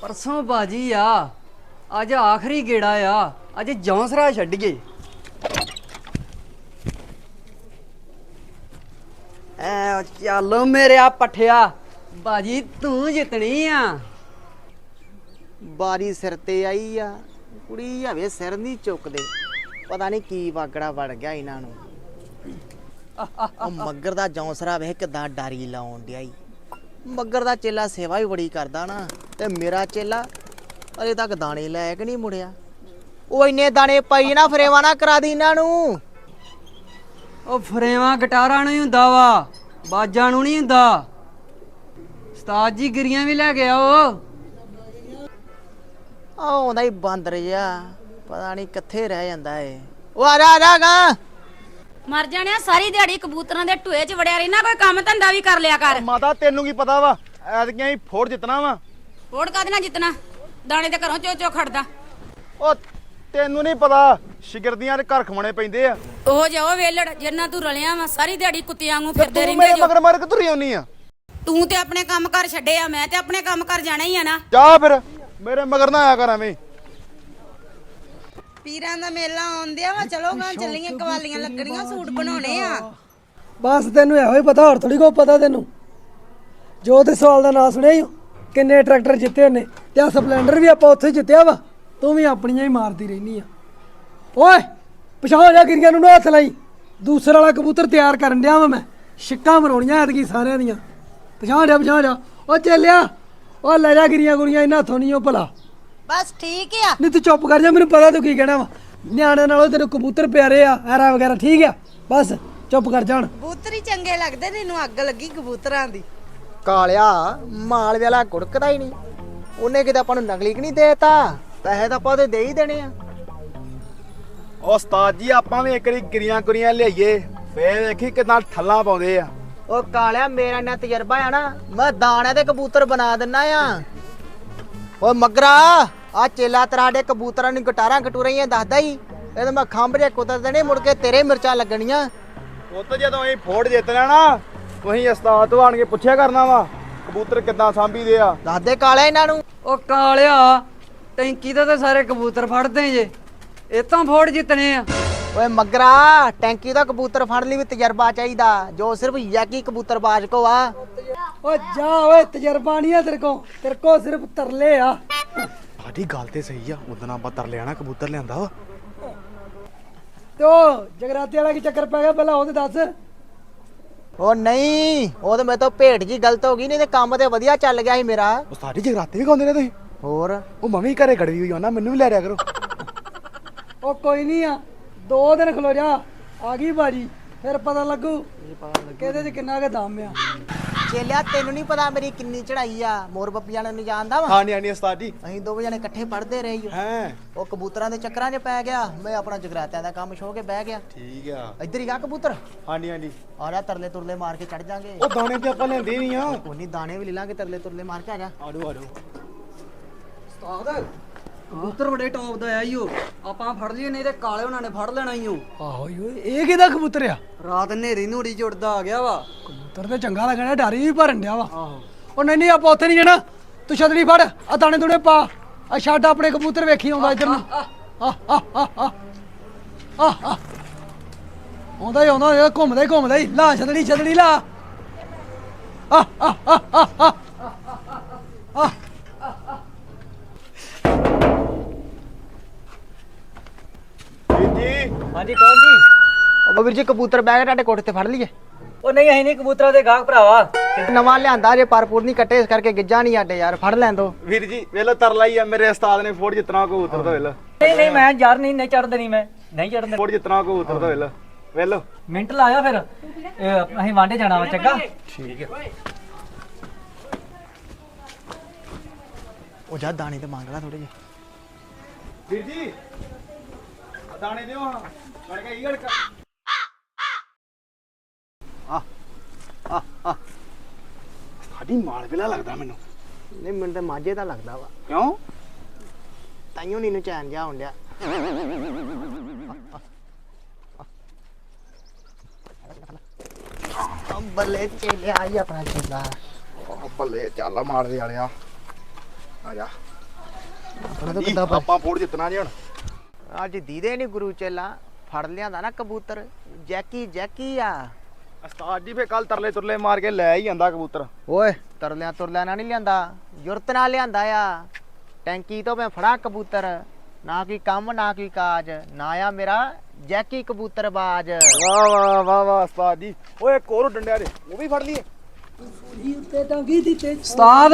ਪਰਸੋਂ ਬਾਜੀ ਆ। ਅੱਜ ਆਖਰੀ ਗੇੜਾ ਆ। ਅੱਜ ਜੌਂਸਰਾ ਛੱਡ ਗਏ। ਐ ਚੱਲ ਮੇਰਿਆ ਪਠਿਆ। ਬਾਜੀ ਤੂੰ ਜਿੱਤਣੀ ਆ। ਬਾਰੀ ਸਿਰ ਤੇ ਆਈ ਆ। ਕੁੜੀ ਹਵੇ ਸਿਰ ਨਹੀਂ ਚੁੱਕਦੇ। ਪਤਾ ਨਹੀਂ ਕੀ ਵਾਗੜਾ ਵੜ ਗਿਆ ਇਹਨਾਂ ਨੂੰ। ਉਹ ਮੱਗਰ ਦਾ ਜੌਂਸਰਾ ਵੇਖ ਕਿਦਾਂ ਡਾਰੀ ਲਾਉਣ ਡਿਆ ਈ। ਮੱਗਰ ਦਾ ਚੇਲਾ ਸੇਵਾ ਵੀ ਬੜੀ ਕਰਦਾ ਨਾ ਤੇ ਮੇਰਾ ਚੇਲਾ ਅਜੇ ਤੱਕ ਦਾਣੇ ਲੈ ਕੇ ਨਹੀਂ ਮੁੜਿਆ। ਉਹ ਇੰਨੇ ਦਾਣੇ ਪਾਈ ਨਾ ਫਰੇਵਾ ਨਾ ਕਰਾ ਦੀ ਇਹਨਾਂ ਨੂੰ। ਉਹ ਫਰੇਵਾ ਗਟਾਰਾਂ ਨੂੰ ਹੀ ਹੁੰਦਾ ਵਾ ਬਾਜਾਂ ਨੂੰ ਨਹੀਂ ਹੁੰਦਾ। ਉਸਤਾਦ ਜੀ ਗਿਰੀਆਂ ਵੀ ਲੈ ਕੇ ਆਓ। ਆ ਆਉਂਦਾ ਹੀ ਬਾਂਦਰ ਜਿਹਾ ਪਤਾ ਨਹੀਂ ਕਿੱਥੇ ਰਹਿ ਜਾਂਦਾ ਏ। ਉਹ ਆ ਜਾ ਆ ਜਾ ਗਾ ਮਰ ਜਾਣਿਆ ਸਾਰੀ ਦਿਹਾੜੀ ਕਬੂਤਰਾਂ ਦੇ ਟੂਏ 'ਚ ਵੜਿਆ ਰਹਿਣਾ ਕੋਈ ਕੰਮ ਧੰਦਾ ਵੀ ਕਰ ਲਿਆ ਕਰ। ਮਾਤਾ ਤੈਨੂੰ ਕੀ ਪਤਾ ਵਾ? ਐਤਕੀਆਂ ਹੀ ਫੋੜ ਜਿੱਤਣਾ ਵਾ। ਫੋੜ ਕਾਹਦੇ ਨਾਲ ਜਿੱਤਣਾ? ਦਾਣੇ ਤੇ ਘਰੋਂ ਚੋ ਚੋ ਖੜਦਾ। ਉਹ ਤੈਨੂੰ ਨਹੀਂ ਪਤਾ ਸ਼ਿਗਰਦੀਆਂ ਦੇ ਘਰ ਖਵਾਉਣੇ ਪੈਂਦੇ ਆ। ਉਹ ਜਾਓ ਵੇਲੜ ਜਿੰਨਾ ਤੂੰ ਰਲਿਆ ਵਾ ਸਾਰੀ ਦਿਹਾੜੀ ਕੁੱਤਿਆਂ ਵਾਂਗੂ ਫਿਰਦੇ ਤੂੰ ਰਹਿੰਦੇ ਮੇਰੇ ਜੋ। ਮਗਰ ਮਾਰ ਕੇ ਤੁਰੀ ਆਉਣੀ ਆ? ਤੂੰ ਤੇ ਆਪਣੇ ਕੰਮ ਕਰ ਛੱਡੇ ਆ ਮੈਂ ਤੇ ਆਪਣੇ ਕੰਮ ਕਰ ਜਾਣਾ ਹੀ ਆ ਨਾ। ਜਾ ਫਿਰ ਮੇਰੇ ਮਗਰ ਨਾ ਆਇਆ ਕਰ ਐਵੇਂ। ਪੀਰਾਂ ਦਾ ਮੇਲਾ ਆਉਂਦਿਆ ਵਾ ਚਲੋ ਗਾਂ ਚੱਲੀਆਂ ਕਵਾਲੀਆਂ ਲੱਗਣੀਆਂ ਸੂਟ ਬਣਾਉਣੇ ਆ। ਬਸ ਤੈਨੂੰ ਇਹੋ ਹੀ ਪਤਾ ਹੋਰ ਥੋੜੀ ਕੋ ਪਤਾ ਤੈਨੂੰ। ਜੋ ਤੇ ਸਵਾਲ ਦਾ ਨਾਂ ਸੁਣਿਆ ਹੀ ਕਿੰਨੇ ਟਰੈਕਟਰ ਜਿੱਤੇ ਉਹਨੇ ਤੇ ਆ ਸਪਲੈਂਡਰ ਵੀ ਆਪਾਂ ਉੱਥੇ ਜਿੱਤਿਆ ਵਾ ਤੂੰ ਵੀ ਆਪਣੀਆਂ ਹੀ ਮਾਰਦੀ ਰਹਿਨੀ ਆ। ਓਏ ਪਿਛਾਂ ਜਾ ਗਿਰੀਆਂ ਨੂੰ ਨਾ ਹੱਥ ਲਾਈ। ਦੂਸਰਾ ਵਾਲਾ ਕਬੂਤਰ ਤਿਆਰ ਕਰਨ ਡਿਆ ਵਾ ਮੈਂ ਛਿੱਕਾਂ ਮਰਾਉਣੀਆਂ ਐਤਕੀ ਸਾਰਿਆਂ ਦੀਆਂ। ਪਿਛਾਂ ਜਾ ਪਿਛਾਂ ਜਾ। ਓ ਚੱਲਿਆ ਓ ਲੈ ਜਾ ਗਿਰੀਆਂ ਗੁਰੀਆਂ ਇਹਨਾਂ ਹੱਥੋਂ ਨਹੀਂ ਉਹ ਭਲਾ। ਬਸ ਠੀਕ ਆ। ਨਹੀਂ ਤੂੰ ਚੁੱਪ ਕਰ ਜਾ ਮੈਨੂੰ ਪਤਾ ਤੂੰ ਕੀ ਕਹਿਣਾ ਵਾ। ਨਿਆਣਿਆਂ ਨਾਲੋਂ ਤੇਰੇ ਕਬੂਤਰ ਪਿਆਰੇ ਆ ਐਰਾ ਵਗੈਰਾ ਠੀਕ ਆ। ਬਸ ਚੁੱਪ ਕਰ ਜਾਣ। ਕਬੂਤਰ ਹੀ ਚੰਗੇ ਲੱਗਦੇ ਤੈਨੂੰ ਅੱਗ ਲੱਗੀ ਕਬੂਤਰਾਂ ਦੀ। ਕਾਲਿਆ ਮਾਲ ਵਾਲਾ ਗੁੜਕਦਾ ਹੀ ਨਹੀਂ। ਉਹਨੇ ਕਿਤੇ ਆਪਾਂ ਨੂੰ ਨਕਲੀ ਕਿ ਨਹੀਂ ਦੇਤਾ? ਪੈਸੇ ਤਾਂ ਆਪਾਂ ਉਹਦੇ ਦੇ ਹੀ ਦੇਣੇ ਆ। ਉਹ ਉਸਤਾਦ ਜੀ ਆਪਾਂ ਵੀ ਇੱਕ ਵਾਰੀ ਗਿਰੀਆਂ ਕੁਰੀਆਂ ਲਿਆਈਏ ਫੇਰ ਵੇਖੀ ਕਿਦਾਂ ਠੱਲਾਂ ਪਾਉਂਦੇ ਆ। ਉਹ ਕਾਲਿਆ ਮੇਰਾ ਇੰਨਾ ਤਜਰਬਾ ਆ ਨਾ ਮੈਂ ਦਾਣਿਆਂ ਦੇ ਕਬੂਤਰ ਬਣਾ ਦਿੰਨਾ ਆ। ਓ ਮਗਰਾ! ਆ ਚੇਲਾ ਤਰਾਡੇ ਕਬੂਤਰਾਂ ਨੂੰ ਗਟਾਰਾਂ ਕਟੂਰੀਆਂ ਦੱਸਦਾ ਹੀ। ਇਹ ਤਾਂ ਮੈਂ ਖੰਭ ਜੇ ਕੁੱਤਰ ਦੇਣੇ ਮੁੜ ਕੇ ਤੇਰੇ ਮਿਰਚਾਂ ਲੱਗਣੀਆਂ। ਪੁੱਤ ਜਦੋਂ ਅਸੀਂ ਫੋੜ ਜਿੱਤਣਾ ਨਾ ਤੁਸੀਂ ਉਸਤਾਦ ਤੋਂ ਆਣ ਕੇ ਪੁੱਛਿਆ ਕਰਨਾ ਵਾ ਕਬੂਤਰ ਕਿੱਦਾਂ ਸਾਂਭੀਦੇ ਆ। ਦੱਸਦੇ ਕਾਲਿਆ ਇਹਨਾਂ ਨੂੰ। ਉਹ ਕਾਲਿਆ ਟੈਂਕੀ ਦਾ ਤਾਂ ਸਾਰੇ ਕਬੂਤਰ ਫੜਦੇ ਜੇ। ਇਹ ਤਾਂ ਫੋੜ ਜਿੱਤਣੇ ਆ। ਓਏ ਮਗਰਾ ਟੈਂਕੀ ਦਾ ਕਬੂਤਰ ਫੜ ਲਈ ਵੀ ਤਜਰਬਾ ਚਾਹੀਦਾ ਜੋ ਸਿਰਫ ਯਾਕੀ ਕਬੂਤਰਬਾਜ਼ ਕੋ ਆ। ਓ ਜਾ ਓਏ ਤਜਰਬਾ ਨਹੀਂ ਆ ਤੇਰੇ ਕੋ ਤੇਰੇ ਕੋ ਸਿਰਫ ਤਰਲੇ ਆ। ਸਾਡੀ ਗੱਲ ਤੇ ਸਹੀ ਆ। ਉਦੋਂ ਆਪਾਂ ਤਰ ਲਿਆ ਨਾ ਕਬੂਤਰ ਲਿਆਂਦਾ ਵਾ। ਤੇ ਉਹ ਜਗਰਾਤੇ ਵਾਲਾ ਕੀ ਚੱਕਰ ਪੈ ਗਿਆ? ਪਹਿਲਾਂ ਉਹਦੇ ਦੱਸ। ਉਹ ਨਹੀਂ ਉਹ ਤਾਂ ਮੇਰੇ ਤੋਂ ਭੇਟ ਜੀ ਗਲਤ ਹੋ ਗਈ ਨਹੀਂ ਤੇ ਕੰਮ ਤੇ ਵਧੀਆ ਚੱਲ ਗਿਆ ਸੀ ਮੇਰਾ। ਉਸਤਾਦ ਜੀ ਜਗਰਾਤੇ ਵੀ ਗਾਉਂਦੇ ਨੇ ਤੁਸੀਂ। ਹੋਰ? ਉਹ ਮੈਂ ਵੀ ਘਰੇ ਗੜਵੀ ਹੋਈ ਆ ਨਾ ਮੈਨੂੰ ਵੀ ਲੈ ਰਿਆ ਕਰੋ। ਉਹ ਕੋਈ ਨਹੀਂ ਆ ਦੋ ਦਿਨ ਖਲੋ ਜਾ ਆ ਗਈ ਬਾਜੀ ਫਿਰ ਪਤਾ ਲੱਗੂ ਕਿਹਦੇ ਚ ਕਿੰਨਾ ਕੁ ਦਮ ਆ। ਚੇਲਿਆ ਤੈਨੂੰ ਨਹੀਂ ਪਤਾ ਮੇਰੀ ਕਿੰਨੀ ਚੜਾਈ ਆ ਮੋਰ ਬੱਪੀਆਂ ਨੂੰ ਜਾਣਦਾ ਵਾ? ਹਾਂਜੀ ਹਾਂਜੀ ਉਸਤਾਦ ਜੀ। ਅਸੀਂ ਦੋਵੇਂ ਜਣੇ ਇਕੱਠੇ ਪੜ੍ਹਦੇ ਰਹੇ ਓ। ਹੈ। ਉਹ ਕਬੂਤਰਾਂ ਦੇ ਚੱਕਰਾਂ 'ਚ ਪੈ ਗਿਆ ਮੈਂ ਆਪਣਾ ਜਗਰਾਤਿਆਂ ਦਾ ਕੰਮ ਛੋਹ ਕੇ ਬਹਿ ਗਿਆ। ਠੀਕ ਆ। ਇੱਧਰ ਹੀ ਗਾ ਕਬੂਤਰ। ਹਾਂਜੀ ਹਾਂਜੀ। ਆ ਜਾ ਤਰਲੇ ਤੁਰਲੇ ਮਾਰ ਕੇ ਚੜ ਜਾਾਂਗੇ। ਉਹ ਦਾਣੇ ਤੇ ਆਪਾਂ ਲੈਂਦੇ ਨਹੀਂ ਆ। ਕੋਨੀ ਦਾਣੇ ਵੀ ਲੈ ਲਾਂਗੇ ਤਰਲੇ ਤੁਰਲੇ ਮਾਰ ਕੇ ਆ ਜਾ ਆਜੋ ਆਜੋ ਕਬੂਤਰ ਬੜੇ ਟੌਪ ਦਾ ਆ ਈਓ ਆਪਾਂ ਫੜ ਲਈਏ ਨਹੀਂ ਤੇ ਕਾਲੇ ਉਹਨਾਂ ਨੇ ਫੜ ਲੈਣਾ ਈਓ ਆਹੋ ਓਏ ਇਹ ਕਿਹਦਾ ਕਬੂਤਰ ਆ? ਰਾਤ ਹਨੇਰੀ ਨੂੜੀ ਜੁੜਦਾ ਆ ਗਿਆ ਵਾ। ਕਬੂਤਰ ਤੇ ਚੰਗਾ ਲੱਗਣਾ ਡਾਰੀ ਵੀ ਭਰਨ ਡਿਆ ਵਾ। ਆਹੋ। ਉਹ ਨਹੀਂ ਨਹੀਂ ਆਪਾਂ ਉੱਥੇ ਨਹੀਂ ਜਾਣਾ। ਤੂੰ ਛਤਰੀ ਫੜ ਆ ਦਾਣੇ ਦੂਣੇ ਪਾ। ਆ ਛੱਡ ਆਪਣੇ ਕਬੂਤਰ ਵੇਖੀ ਆਉਂਦਾ ਇੱਧਰ ਨੂੰ। ਆ ਆ ਆ ਆ ਆ ਆ ਆਉਂਦਾ ਹੀ ਆਉਂਦਾ ਇਹ ਘੁੰਮਦਾ ਹੀ ਘੁੰਮਦਾ ਹੀ। ਲਾ ਛਤੜੀ ਛਤੜੀ ਲਾ। ਆ ਆ ਆ ਆ ਹਾਂਜੀ। ਕੌਣ ਜੀ? ਉਹ ਵੀਰ ਜੀ ਕਬੂਤਰ ਬਹਿ ਗਿਆ ਤੁਹਾਡੇ ਕੋਠੇ ਤੇ ਫੜ ਲਈਏ। ਉਹ ਨਹੀਂ ਅਸੀਂ ਨਹੀਂ ਕਬੂਤਰਾਂ ਦੇ ਗਾਹਕ ਭਰਾਵਾ। ਨਵਾਂ ਲਿਆਂਦਾ ਜੇ ਪਰਪੂਰ ਨਹੀਂ ਕੱਟੇ ਇਸ ਕਰਕੇ ਗਿੱਜਾ ਨਹੀਂ ਆਡੇ ਯਾਰ ਫੜ ਲੈਣ ਦੋ। ਵੀਰ ਜੀ ਵੇਲੋ ਤਰਲਾ ਹੀ ਆ ਮੇਰੇ ਉਸਤਾਦ ਨੇ ਫੋੜ ਜਿੱਤਣਾ ਕਬੂਤਰ ਦਾ ਵੇਲੋ। ਨਹੀਂ ਨਹੀਂ ਮੈਂ ਯਾਰ ਨਹੀਂ ਨਹੀਂ ਚੜਦੇ ਨਹੀਂ ਮੈਂ ਨਹੀਂ ਚੜਦੇ ਫੋੜ ਜਿੱਤਣਾ ਕਬੂਤਰ ਦਾ ਵੇਲੋ। ਵੇਲੋ। ਮਿੰਟ ਲਾਇਆ ਫਿਰ। ਅਸੀਂ ਵਾਂਡੇ ਜਾਣਾ ਵਾ ਚੰਗਾ? ਉਹ ਜਾ ਦਾਣੇ ਤੇ ਮੰਗ ਲੈ ਥੋੜੇ ਜਿਹੇ। ਵੀਰ ਜੀ ਦਾਣੇ ਦਿਓ ਹਾਂ ਗੜਕਾ ਹੀ ਗੜਕਾ ਆ ਆ ਆ ਸਾਡੀ ਮਾਲ ਵੇਲਾ ਲੱਗਦਾ ਮੈਨੂੰ। ਨਹੀਂ ਮੈਨੂੰ ਤੇ ਮਾਝੇ ਦਾ ਲੱਗਦਾ ਵਾ। ਕਿਉਂ? ਤਾਈਓ ਨੀ ਨੂੰ ਚੈਨ ਜਾ ਹੁੰਦਿਆ ਬੱਲੇ ਚੇਲਿਆ ਆਈ ਆਪਣਾ ਚੇਲਾ। ਬੱਲੇ ਚੱਲ ਮਾਰਦੇ ਵਾਲਿਆ। ਆ ਜਾ। ਆਪਣਾ ਤਾਂ ਜੀ, ਕਿੱਦਾਂ ਆਪਾਂ ਫੋੜ ਜਿੱਤਣਾ ਜੀ ਹੁਣ। ਅੱਜ ਦੀਦੇ ਨਹੀਂ ਗੁਰੂ ਚੇਲਾ ਫੜ ਲਿਆਂਦਾ ਨਾ ਕਬੂਤਰ। ਜੈਕੀ ਜੈਕੀ ਆ। ਉਸਤਾਦ ਜੀ ਫੇ ਕੱਲ ਤਰਲੇ ਤੁਰਲੇ ਮਾਰ ਕੇ ਲੈ ਹੀ ਜਾਂਦਾ ਕਬੂਤਰ। ਓਏ ਤਰਲਿਆਂ ਤੁਰਲਿਆਂ ਨਾਲ ਨਹੀਂ ਲਿਆਂਦਾ ਜੁਰਤ ਨਾਲ ਲਿਆਂਦਾ ਆ। ਟੈਂਕੀ ਤੋਂ ਮੈਂ ਫੜਾ ਕਬੂਤਰ ਨਾ ਕੀ ਕੰਮ ਨਾ ਕੀ ਕਾਜ ਨਾ ਆ ਮੇਰਾ ਜੈਕੀ ਕਬੂਤਰ ਬਾਜ। ਵਾਹ ਵਾਹ ਵਾਹ ਵਾਹ ਉਸਤਾਦ ਜੀ। ਓਏ ਇੱਕ ਹੋਰ ਡੰਡਿਆ ਦੇ ਉਹ ਵੀ ਫੜ ਲਈਏ। ਉੱਤੇ ਟੰਗੀ ਦਿੱਤੇ ਉਸਤਾਦ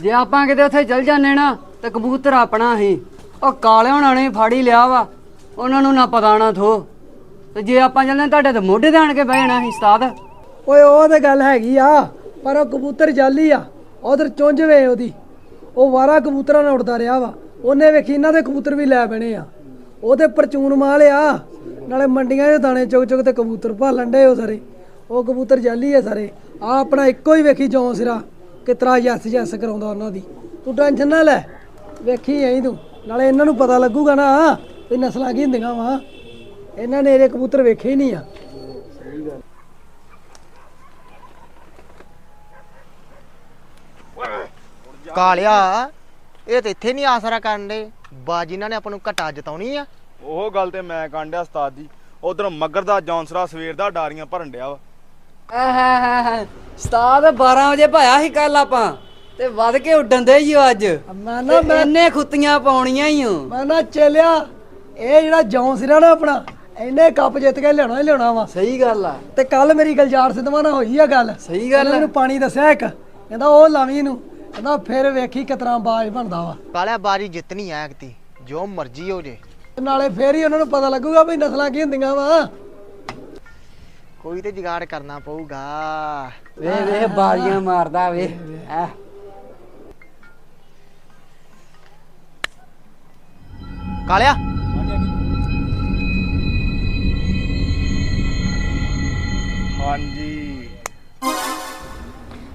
ਜੇ ਆਪਾਂ ਕਿਤੇ ਉੱਥੇ ਚਲ ਜਾਂਦੇ ਨਾ ਤੇ ਕਬੂਤਰ ਆਪਣਾ ਹੀ। ਉਹ ਕਾਲੇ ਹੋਣਾ ਨੇ ਫੜ ਲਿਆ ਵਾ। ਉਹਨਾਂ ਨੂੰ ਨਾ ਪਤਾ ਨਾ ਥੋ। ਤੇ ਜੇ ਆਪਾਂ ਚੱਲਦੇ ਤੁਹਾਡੇ ਤੇ ਮੋਢੇ ਤੇ ਆਣ ਕੇ ਬਹਿ ਜਾਣਾ ਸੀ ਉਸਤਾਦ। ਓਏ, ਉਹ ਤੇ ਗੱਲ ਹੈਗੀ ਆ, ਪਰ ਉਹ ਕਬੂਤਰ ਜਾਲੀ ਆ। ਉਧਰ ਚੁੰਝ ਵੇ ਉਹਦੀ। ਉਹ ਵਾਰਾ ਕਬੂਤਰਾਂ ਨਾਲ ਉੜਦਾ ਰਿਹਾ ਵਾ। ਉਹਨੇ ਵੇਖੀ ਇਹਨਾਂ ਦੇ ਕਬੂਤਰ ਵੀ ਲੈ ਬਣੇ ਆ। ਉਹ ਤੇ ਪਰਚੂਨ ਮਾਲ ਆ। ਨਾਲੇ ਮੰਡੀਆਂ 'ਚ ਦਾਣੇ ਚੁਗ ਚੁਗ ਤੇ ਕਬੂਤਰ ਭਾਲਣ ਡੇ ਉਹ ਸਾਰੇ। ਉਹ ਕਬੂਤਰ ਜਾਲੀ ਆ ਸਾਰੇ। ਆ ਆਪਣਾ ਇੱਕੋ ਹੀ ਵੇਖੀ ਜੌਂ ਸਿਰਾ। ਕਿਤਰਾ ਯਸ ਯਸ ਕਰਾਉਂਦਾ ਉਹਨਾਂ ਦੀ। ਤੂੰ ਟੈਨਸ਼ਨ ਨਾ ਲੈ। ਵੇਖੀ ਐਂ ਤੂੰ। ਨਾਲੇ ਇਹਨਾਂ ਨੂੰ ਪਤਾ ਲੱਗੂਗਾ ਨਾ ਵੀ ਨਸਲਾਂ ਕੀ ਹੁੰਦੀਆਂ ਵਾ। ਇਹਨਾਂ ਨੇ ਇਹਦੇ ਕਬੂਤਰ ਵੇਖੇ ਹੀ ਨਹੀਂ ਆ। ਕਾਲਿਆ ਇਹ ਤੇ ਇੱਥੇ ਨਹੀਂ ਆਸਰਾ ਕਰਨ ਦੇ। ਬਾਜ ਇਹਨਾਂ ਨੇ ਆਪਾਂ ਨੂੰ ਘਟਾ ਜਤਾਉਣੀ ਆ। ਉਹ ਗੱਲ ਤੇ ਮੈਂ ਕਾਂਡਿਆ ਉਸਤਾਦ ਜੀ। ਉਧਰ ਮੱਗਰ ਦਾ ਜੌਂਸਰਾ ਸਵੇਰ ਦਾ ਡਾਰੀਆਂ ਭਰਨ ਡਿਆ ਵਾ। ਆਹਾਹਾ ਉਸਤਾਦ 12 ਵਜੇ ਭਾਇਆ ਸੀ ਕੱਲ ਆਪਾਂ। ਤੇ ਵੱਧ ਕੇ ਉੱਡਣ ਦੇ ਹੀ ਅੱਜ। ਮੈਂ ਨਾ ਮੈਂ ਇੰਨੇ ਖੁੱਤੀਆਂ ਪਾਉਣੀਆਂ ਹੀ ਓ। ਮੈਂ ਨਾ ਚੱਲਿਆ ਇਹ ਜਿਹੜਾ ਜੌਂ ਸਿਰਾ ਨਾ ਆਪਣਾ ਇਹਨੇ ਕੱਪ ਜਿੱਤ ਕੇ ਲਿਆਉਣਾ ਹੀ ਲਿਆਉਣਾ ਵਾ। ਸਹੀ ਗੱਲ ਆ। ਤੇ ਕੱਲ ਮੇਰੀ ਗਲਜਾਰ ਸਿੱਧਵਾਂ ਨਾਲ ਹੋਈ ਆ ਗੱਲ। ਸਹੀ ਗੱਲ ਆ। ਮੈਨੂੰ ਪਾਣੀ ਦੱਸਿਆ ਇੱਕ। ਕਹਿੰਦਾ ਉਹ ਲਾਵੀਂ ਨੂੰ। ਕਹਿੰਦਾ ਫਿਰ ਵੇਖੀ ਕਿਤਨਾ ਬਾਜ ਬਣਦਾ ਵਾ। ਕਾਲਿਆ ਬਾਜੀ ਜਿੱਤਣੀ ਆ ਐਕਤੀ ਜੋ ਮਰਜ਼ੀ ਹੋ ਜੇ। ਤੇ ਨਾਲੇ ਫੇਰ ਹੀ ਉਹਨਾਂ ਨੂੰ ਪਤਾ ਲੱਗੂਗਾ ਵੀ ਨਸਲਾਂ ਕੀ ਹੁੰਦੀਆਂ ਵਾ। ਕੋਈ ਤੇ ਜੁਗਾੜ ਕਰਨਾ ਪਊਗਾ। ਵੇ ਵੇ ਬਾਜ਼ੀਆਂ ਮਾਰਦਾ ਵੇ। ਐ। ਕਾਲਿਆ। ਹਾਂਜੀ।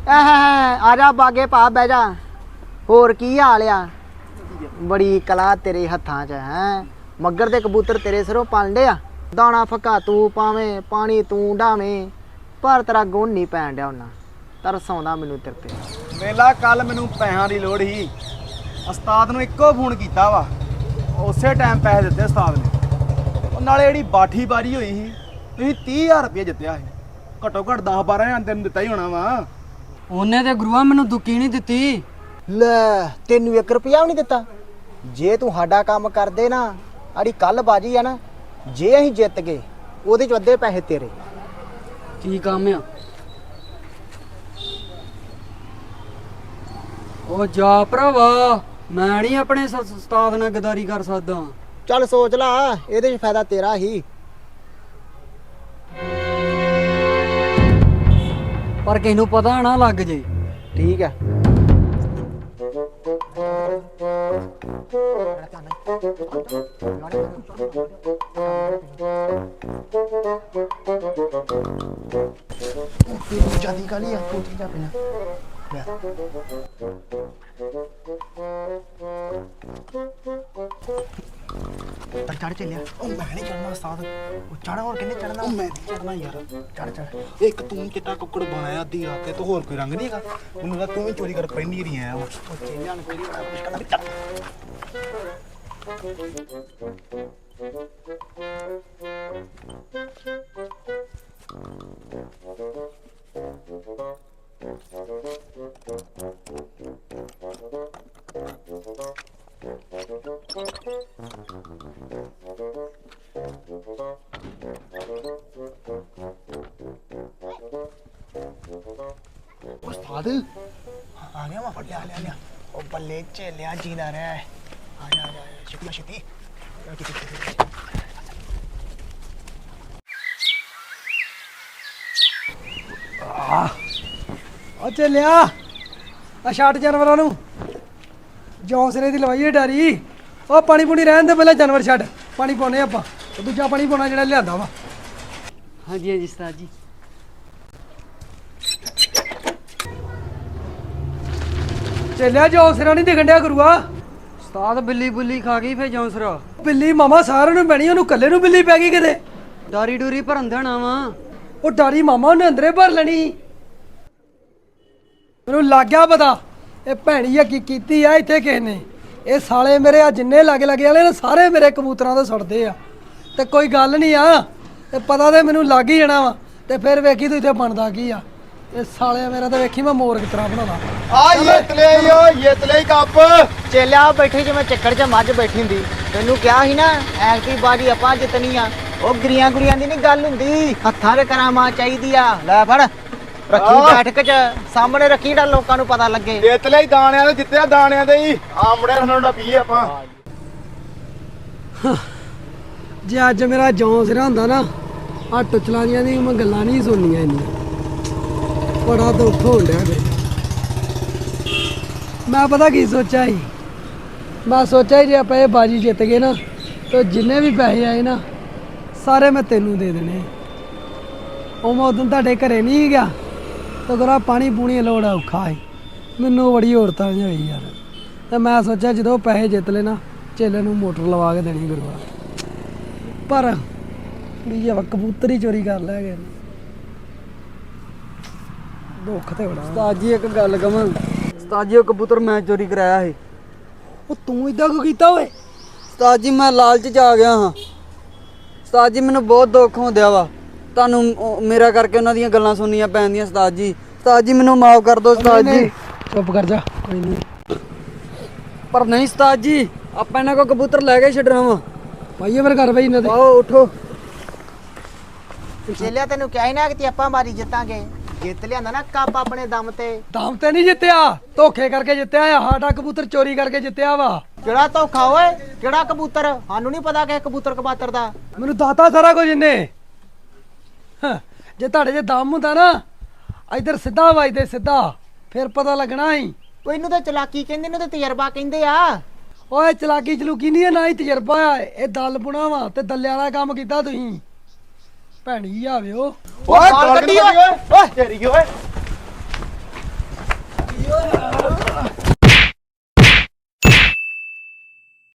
ਆਹ ਆ ਜਾ ਬਾਗੇ ਭਾ ਬਹਿ ਜਾ। ਹੋਰ ਕੀ ਹਾਲ ਆ? ਬੜੀ ਕਲਾ ਤੇਰੇ ਹੱਥਾਂ 'ਚ ਹੈ। ਮੱਗਰ ਦੇ ਕਬੂਤਰ ਤੇਰੇ ਸਿਰੋਂ ਪਾਲਦੇ ਆ। ਦਾਣਾ ਫੱਕਾ ਤੂੰ ਪਾਵੇਂ ਪਾਣੀ ਤੂੰ ਢਾਵੇਂ ਪਰ ਤੇਰਾ ਗੁਣ ਨਹੀਂ ਪੈਣ ਡਿਆ ਉਹਨਾਂ। ਤਰਸ ਆਉਂਦਾ ਮੈਨੂੰ ਤੇਰੇ ਤੇ। ਮੇਲਾ ਕੱਲ ਮੈਨੂੰ ਪੈਸਿਆਂ ਦੀ ਲੋੜ ਸੀ। ਉਸਤਾਦ ਨੂੰ ਇੱਕੋ ਫੋਨ ਕੀਤਾ ਵਾ। ਉਸੇ ਟਾਈਮ ਪੈਸੇ ਦਿੱਤੇ ਉਸਤਾਦ ਨੇ। ਉਹ ਨਾਲੇ ਜਿਹੜੀ ਬਾਠੀ ਬਾਰੀ ਹੋਈ ਸੀ ਤੁਸੀਂ 30000 ਰੁਪਏ ਜਿੱਤਿਆ ਸੀ। ਘੱਟੋ ਘੱਟ 10 12000 ਤੈਨੂੰ ਦਿੱਤਾ ਹੀ ਹੋਣਾ ਵਾ। ਉਹਨੇ ਤੇ ਗੁਰੂਆ ਮੈਨੂੰ ਦੁੱਕੀ ਨਹੀਂ ਦਿੱਤੀ। ਲੈ ਤੈਨੂੰ 1 ਰੁਪਿਆ ਵੀ ਨਹੀਂ ਦਿੱਤਾ। ਜੇ ਤੂੰ ਸਾਡਾ ਕੰਮ ਕਰਦੇ ਨਾ ਆੜੀ ਕੱਲ ਬਾਜੀ ਆ ਨਾ ਜੇ ਅਸੀਂ ਜਿੱਤ ਗਏ ਉਹਦੇ ਚ ਅੱਧੇ ਪੈਸੇ ਤੇਰੇ। ਕੀ ਕੰਮ ਆ? ਉਹ ਜਾ ਭਰਾਵਾ। ਮੈਂ ਨਹੀਂ ਆਪਣੇ ਸ- ਉਸਤਾਦ ਨਾਲ ਗਦਾਰੀ ਕਰ ਸਕਦਾ। ਚੱਲ ਸੋਚ ਲਾ ਇਹਦੇ ਚ ਫਾਇਦਾ ਤੇਰਾ ਹੀ। ਪਰ ਕਿਸੇ ਨੂੰ ਪਤਾ ਨਾ ਲੱਗ ਜੇ। ਠੀਕ ਹੈ। ਜਿਆਦੀ ਕਾਲੀ ਆ? ਕੋਠੀ ਜਾ ਪਿਆ ਪਰ ਚੜ ਚੱਲਿਆ। ਉਹ ਮੈਂ ਨਹੀਂ ਚੜਨਾ ਉਸਤਾਦ। ਉਹ ਚੜ ਹੋਰ ਕਿੰਨੇ ਚੜਨਾ ਮੈਂ ਨਹੀਂ ਚੜਨਾ ਯਾਰ। ਚੜ ਚੜ ਇੱਕ ਤੂੰ ਚਿੱਟਾ ਕੁੱਕੜ ਬਣਾਇਆ ਅੱਧੀ ਰਾਤ ਤੇ ਤੂੰ ਹੋਰ ਕੋਈ ਰੰਗ ਨਹੀਂ ਹੈਗਾ। ਮੈਨੂੰ ਲੱਗਦਾ ਤੂੰ ਵੀ ਚੋਰੀ ਕਰ ਪਹਿਲੀ ਨਹੀਂ ਆਇਆ ਵਾ ਉਹ ਚੇਲਿਆਂ ਨੂੰ ਕੋਈ ਨਹੀਂ ਕੁਛ ਕਰਨਾ। ਚੜ ਆ ਗਿਆ ਮੈਂ ਫੜ ਲਿਆ ਲਿਆ। ਉਹ ਬੱਲੇ ਝੇਲਿਆ ਜੀਦਾ ਰਿਹਾ। ਹੈ ਆ ਜਾ ਆ ਜਾ, ਆ ਜਾ ਆ, ਚੱਲਿਆ ਆ ਛੱਡ ਜਾਨਵਰਾਂ ਨੂੰ। ਜੌਂ ਸਿਰੇ ਦੀ ਲਵਾਈਏ ਡਾਰੀ। ਉਹ ਪਾਣੀ ਪੂਣੀ ਰਹਿਣ ਦੇ ਪਹਿਲਾਂ ਜਾਨਵਰ ਛੱਡ। ਪਾਣੀ ਪਾਉਣੇ ਆਪਾਂ। ਉਹ ਦੂਜਾ ਪਾਣੀ ਪਾਉਣਾ ਜਿਹੜਾ ਲਿਆਂਦਾ ਵਾ। ਹਾਂਜੀ ਹਾਂਜੀ ਉਸਤਾਦ ਜੀ। ਚੱਲਿਆ ਜੌਂ ਸਿਰਾ ਨਹੀਂ ਦਿਖਣ ਡਿਆ ਗੁਰੂਆ। ਉਸਤਾਦ ਬਿੱਲੀ ਬੁੱਲੀ ਖਾ ਗਈ ਫੇ ਜੌਂਸਰਾ। ਬਿੱਲੀ ਮਾਮਾ ਸਾਰਿਆਂ ਨੂੰ ਬਣੀ ਉਹਨੂੰ ਕੱਲੇ ਨੂੰ ਬਿੱਲੀ ਪੈ ਗਈ ਕਿਤੇ। ਡਾਰੀ ਡੂਰੀ ਭਰਨ ਦੇਣਾ ਵਾ। ਉਹ ਡਾਰੀ ਮਾਮਾ ਉਹਨੇ ਅੰਦਰੇ ਭਰ ਲੈਣੀ। ਮੈਨੂੰ ਲੱਗ ਗਿਆ ਪਤਾ ਇਹ ਭੈਣੀ ਆ ਕੀ ਕੀਤੀ ਆ ਇੱਥੇ ਕਿਸੇ ਨੇ। ਇਹ ਸਾਲੇ ਮੇਰੇ ਆ ਜਿੰਨੇ ਲਾਗੇ ਲਾਗੇ ਵਾਲੇ ਨੇ ਸਾਰੇ ਮੇਰੇ ਕਬੂਤਰਾਂ ਤੋਂ ਸੜਦੇ ਆ। ਤੇ ਕੋਈ ਗੱਲ ਨਹੀਂ ਆ ਤੇ ਪਤਾ ਤੇ ਮੈਨੂੰ ਲੱਗ ਹੀ ਜਾਣਾ ਵਾ ਤੇ ਫਿਰ ਵੇਖੀ ਤੂੰ ਇੱਥੇ ਬਣਦਾ ਕੀ ਆ। ਇਹ ਸਾਲੇ ਮੇਰਾ ਤਾਂ ਵੇਖੀ ਮੈਂ ਮੋਰ ਕਿਸ ਤਰ੍ਹਾਂ ਬਣਾਉਂਦਾ ਆ ਯੇਤ ਲੈ ਯੋ ਯੇਤ ਲੈ ਕੱਪ। ਚੇਲਿਆ ਬੈਠੀ ਜਿਵੇਂ ਚੱਕਰ 'ਚ ਮੱਝ ਬੈਠੀ ਹੁੰਦੀ। ਤੈਨੂੰ ਕਿਹਾ ਸੀ ਨਾ ਐਕਟੀ ਬਾਜੀ ਆਪਾਂ ਜਿੱਤਣੀ ਆ। ਉਹ ਗਰੀਆਂ ਗੁੜੀਆਂ ਦੀ ਨਹੀਂ ਗੱਲ ਹੁੰਦੀ। ਹੱਥਾਂ ਦੇ ਕਰਾਮਾ ਚਾਹੀਦੀ ਆ। ਲੈ ਫੜ ਰੱਖੀ। ਬੈਠਕ 'ਚ। ਸਾਹਮਣੇ ਰੱਖੀ ਜਿਹੜਾ ਲੋਕਾਂ ਨੂੰ ਪਤਾ ਲੱਗੇ। ਯੇਤ ਲੈ ਦਾਣਿਆਂ ਦੇ ਜਿੱਤਿਆ ਦਾਣਿਆਂ ਦੇ ਹੀ। ਆ ਮੁੰਡਿਆਂ ਨੂੰ ਨਾ ਪੀਏ ਆਪਾਂ। ਜੇ ਅੱਜ ਮੇਰਾ ਜੌਂ ਸਿਰਾ ਹੁੰਦਾ ਨਾ ਆ ਟੁਚਲਾਂ ਦੀਆਂ ਦੀ ਮੈਂ ਗੱਲਾਂ ਨਹੀਂ ਸੁਣਨੀਆਂ ਇੰਨੀਆਂ। ਬੜਾ ਦੁੱਖ ਹੋਣ ਡਿਆ ਤੇ ਮੈਂ ਪਤਾ ਕੀ ਸੋਚਿਆ ਸੀ? ਮੈਂ ਸੋਚਿਆ ਸੀ ਜੇ ਆਪਾਂ ਇਹ ਬਾਜੀ ਜਿੱਤ ਗਏ ਨਾ, ਤੇ ਜਿੰਨੇ ਵੀ ਪੈਸੇ ਆਏ ਨਾ, ਸਾਰੇ ਮੈਂ ਤੈਨੂੰ ਦੇ ਦੇਣੇ। ਉਹ ਮੈਂ ਉਦੋਂ ਤੁਹਾਡੇ ਘਰੇ ਨਹੀਂ ਗਿਆ, ਤੇ ਗਰਾ ਪਾਣੀ ਪੂਣੀ ਲੋੜ ਆ, ਔਖਾ ਹੈ ਮੈਨੂੰ ਬੜੀ ਔਰਤਾਂ ਜਿਹੀ ਹੋਈ ਯਾਰ। ਤੇ ਮੈਂ ਸੋਚਿਆ ਜਦੋਂ ਪੈਸੇ ਜਿੱਤ ਲਏ ਨਾ, ਚੇਲੇ ਨੂੰ ਮੋਟਰ ਲਵਾ ਕੇ ਦੇਣੀ ਗੁਰੂਆ। ਪਰ ਵੀ ਇਹ ਕਬੂਤਰ ਹੀ ਚੋਰੀ ਕਰ ਲੈ ਗਏ। ਦੁੱਖ ਤੇ ਬੜਾ। ਉਸਤਾਦ ਜੀ ਇੱਕ ਗੱਲ ਕਵਾਂ। ਉਸਤਾਦ ਜੀ ਉਹ ਕਬੂਤਰ ਮੈਂ ਚੋਰੀ ਕਰਾਇਆ ਸੀ। ਉਹ ਤੂੰ ਇਦਾਂ ਕਿਉਂ ਕੀਤਾ ਓਏ? ਉਸਤਾਦ ਜੀ ਮੈਂ ਲਾਲਚ ਚ ਆ ਗਿਆ ਹਾਂ। ਉਸਤਾਦ ਜੀ ਮੈਨੂੰ ਬਹੁਤ ਦੁੱਖ ਹੁੰਦਿਆ ਵਾ। ਤੁਹਾਨੂੰ ਉਹ ਮੇਰਾ ਕਰਕੇ ਉਹਨਾਂ ਦੀਆਂ ਗੱਲਾਂ ਸੁਣਨੀਆਂ ਪੈਂਦੀਆਂ ਉਸਤਾਦ ਜੀ। ਉਸਤਾਦ ਜੀ ਮੈਨੂੰ ਮਾਫ ਕਰ ਦਿਓ ਉਸਤਾਦ ਜੀ। ਚੁੱਪ ਕਰ ਜਾ। ਕੋਈ ਨਹੀਂ। ਪਰ ਨਹੀਂ ਉਸਤਾਦ ਜੀ ਆਪਾਂ ਇਹਨਾਂ ਕੋ ਕਬੂਤਰ ਲੈ ਕੇ ਛੱਡਣਾ ਵਾ। ਪਾਈਏ ਫਿਰ ਕਰ ਬਈ ਇਹਨਾਂ ਦੇ। ਆਓ ਉਠੋ। ਚੇਲਿਆ ਤੈਨੂੰ ਕਿਹਾ ਸੀ ਨਾ ਕਿ ਆਪਾਂ ਮਾਰੀ ਜਿੱਤਾਂਗੇ। ਜਿੱਤ ਲਿਆਂਦਾ ਨਾ ਕੱਪ ਆਪਣੇ ਦਮ ਤੇ। ਦਮ ਤੇ ਨਹੀਂ ਜਿੱਤਿਆ ਧੋਖੇ ਕਰਕੇ ਜਿੱਤਿਆ ਆ ਸਾਡਾ ਕਬੂਤਰ ਚੋਰੀ ਕਰਕੇ ਜਿੱਤਿਆ ਵਾ। ਕਿਹੜਾ ਧੋਖਾ ਓਏ? ਕਿਹੜਾ ਕਬੂਤਰ? ਸਾਨੂੰ ਨਹੀਂ ਪਤਾ ਕਿ ਕਬੂਤਰ ਕਬਾਤਰ ਦਾ। ਮੈਨੂੰ ਦਾਤਾ ਸਾਰਾ ਕੁਝ ਇਹਨੇ। ਹਾਂ, ਜੇ ਤੁਹਾਡੇ 'ਚ ਦਮ ਹੁੰਦਾ ਨਾ ਇਧਰ ਸਿੱਧਾ ਵੱਜਦੇ ਸਿੱਧਾ ਫਿਰ ਪਤਾ ਲੱਗਣਾ ਹੀ। ਉਹ ਇਹਨੂੰ ਤਾਂ ਚਲਾਕੀ ਕਹਿੰਦੇ ਨੇ ਤੇ ਤਜਰਬਾ ਕਹਿੰਦੇ ਆ। ਓਏ ਚਲਾਕੀ ਚਲੂਕੀ ਨਹੀਂ ਹੈ ਨਾ ਹੀ ਤਜਰਬਾ ਆ ਇਹ ਦਲ ਪੁਣਾ ਵਾ ਤੇ ਦੱਲੇ ਵਾਲਾ ਕੰਮ ਕੀਤਾ ਤੁਸੀਂ। ਭੈਣੀ ਆਵੇ ਉਹ ਓਏ ਗਾਲ ਕੱਢੀ ਓਏ ਓਏ ਤੇਰੀ ਓਏ।